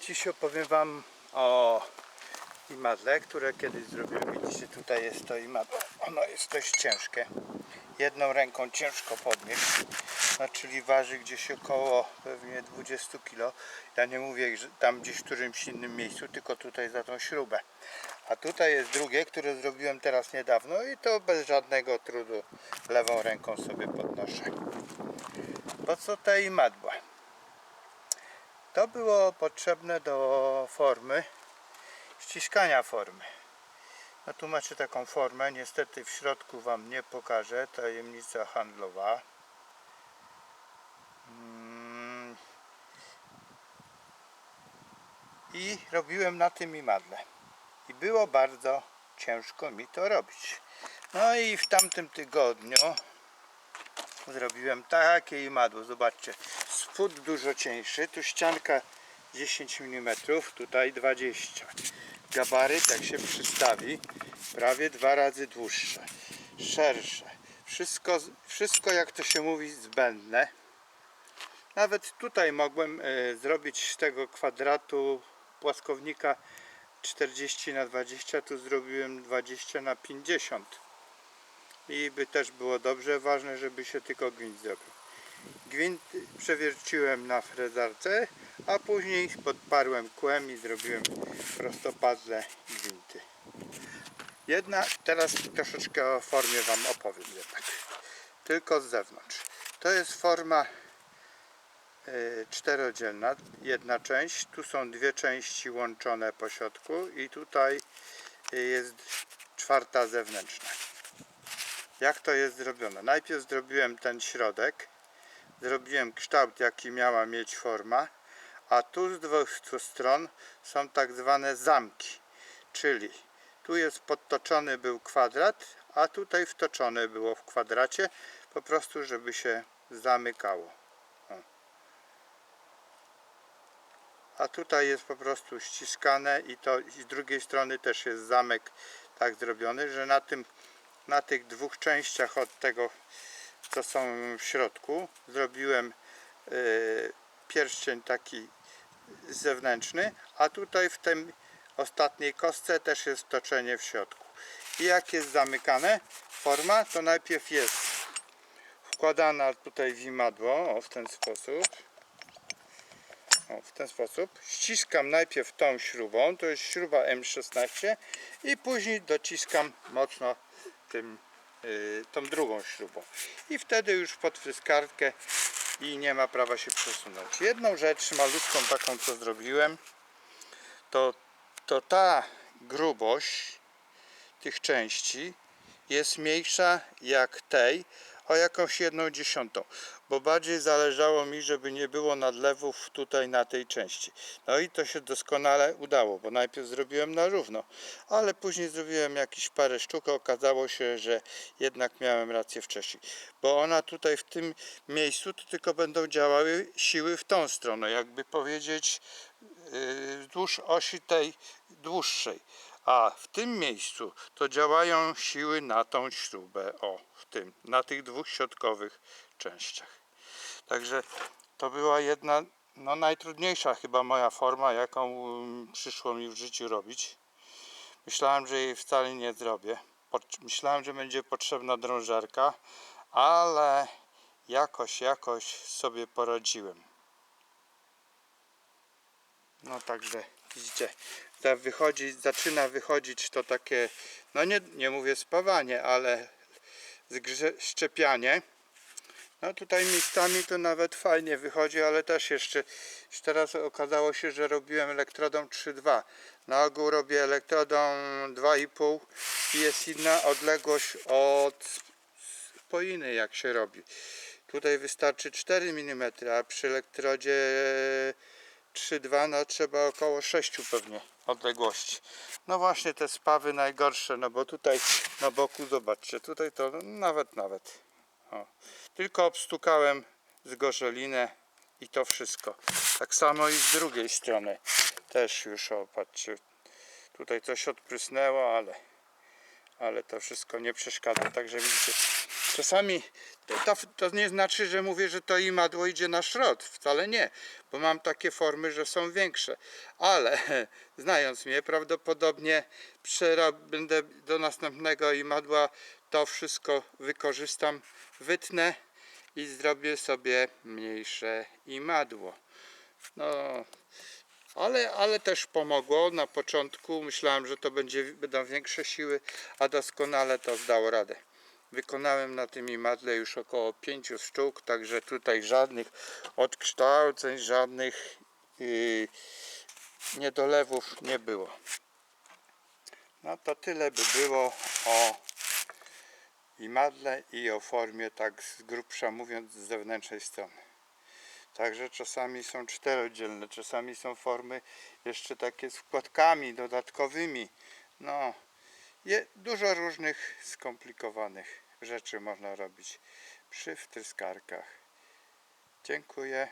Dziś opowiem Wam o imadle, które kiedyś zrobiłem. Widzicie, tutaj jest to imadło. Ono jest dość ciężkie. Jedną ręką ciężko podnieść. No, czyli waży gdzieś około pewnie 20 kg. Ja nie mówię, że tam gdzieś w którymś innym miejscu, tylko tutaj za tą śrubę. A tutaj jest drugie, które zrobiłem teraz niedawno i to bez żadnego trudu lewą ręką sobie podnoszę. Po co te imadła? To było potrzebne do formy, ściskania formy. No tu macie taką formę, niestety w środku Wam nie pokażę, tajemnica handlowa. Mm. I robiłem na tym imadle. I było bardzo ciężko mi to robić. No i w tamtym tygodniu zrobiłem takie imadło. Zobaczcie, spód dużo cieńszy, tu ścianka 10 mm, tutaj 20. Gabaryt jak się przystawi, prawie dwa razy dłuższe, szersze. Wszystko, wszystko jak to się mówi zbędne. Nawet tutaj mogłem e, zrobić z tego kwadratu płaskownika 40 na 20, tu zrobiłem 20 na 50 i by też było dobrze. Ważne, żeby się tylko gwint zrobił. Gwint przewierciłem na frezarce, a później podparłem kłem i zrobiłem prostopadle gwinty. Jedna, teraz troszeczkę o formie Wam opowiem jednak. Tylko z zewnątrz. To jest forma y, czterodzielna, jedna część. Tu są dwie części łączone po środku i tutaj y, jest czwarta zewnętrzna jak to jest zrobione. Najpierw zrobiłem ten środek, zrobiłem kształt jaki miała mieć forma, a tu z dwóch stron są tak zwane zamki, czyli tu jest podtoczony był kwadrat, a tutaj wtoczone było w kwadracie, po prostu żeby się zamykało. A tutaj jest po prostu ściskane i to i z drugiej strony też jest zamek tak zrobiony, że na tym na tych dwóch częściach od tego co są w środku. Zrobiłem y, pierścień taki zewnętrzny a tutaj w tym ostatniej kostce też jest toczenie w środku. I jak jest zamykane forma to najpierw jest wkładana tutaj w imadło o, w ten sposób. O, w ten sposób. Ściskam najpierw tą śrubą to jest śruba M16 i później dociskam mocno tym, tą drugą śrubą. I wtedy już pod i nie ma prawa się przesunąć. Jedną rzecz malutką taką co zrobiłem to, to ta grubość tych części jest mniejsza jak tej o jakąś jedną dziesiątą bo bardziej zależało mi żeby nie było nadlewów tutaj na tej części. No i to się doskonale udało bo najpierw zrobiłem na równo ale później zrobiłem jakieś parę sztuk okazało się, że jednak miałem rację wcześniej. Bo ona tutaj w tym miejscu to tylko będą działały siły w tą stronę jakby powiedzieć yy, wzdłuż osi tej dłuższej a w tym miejscu to działają siły na tą śrubę, o w tym, na tych dwóch środkowych częściach. Także to była jedna, no najtrudniejsza chyba moja forma, jaką mm, przyszło mi w życiu robić. Myślałem, że jej wcale nie zrobię. Myślałem, że będzie potrzebna drążarka, ale jakoś, jakoś sobie poradziłem. No także widzicie, wychodzi, zaczyna wychodzić to takie, no nie, nie mówię spawanie, ale szczepianie. No tutaj miejscami to nawet fajnie wychodzi, ale też jeszcze teraz okazało się, że robiłem elektrodą 3.2. Na ogół robię elektrodą 2,5 i jest inna odległość od spoiny jak się robi. Tutaj wystarczy 4 mm, a przy elektrodzie 3,2 no trzeba około 6 pewnie odległości. No właśnie te spawy najgorsze, no bo tutaj na boku zobaczcie, tutaj to nawet nawet. O. Tylko obstukałem z gorzelinę i to wszystko. Tak samo i z drugiej strony też już o patrzcie. Tutaj coś odprysnęło, ale ale to wszystko nie przeszkadza. Także widzicie, Czasami to, to, to nie znaczy, że mówię, że to imadło idzie na szrot. Wcale nie, bo mam takie formy, że są większe. Ale znając mnie, prawdopodobnie będę do następnego imadła to wszystko wykorzystam, wytnę i zrobię sobie mniejsze imadło. No, ale, ale też pomogło na początku. Myślałem, że to będzie, będą większe siły, a doskonale to zdało radę. Wykonałem na tym imadle już około 5 sztuk, także tutaj żadnych odkształceń, żadnych yy, niedolewów nie było. No to tyle by było o imadle i o formie, tak z grubsza mówiąc, z zewnętrznej strony. Także czasami są czterodzielne, czasami są formy jeszcze takie z wkładkami dodatkowymi. No, je, dużo różnych skomplikowanych rzeczy można robić przy wtryskarkach. Dziękuję.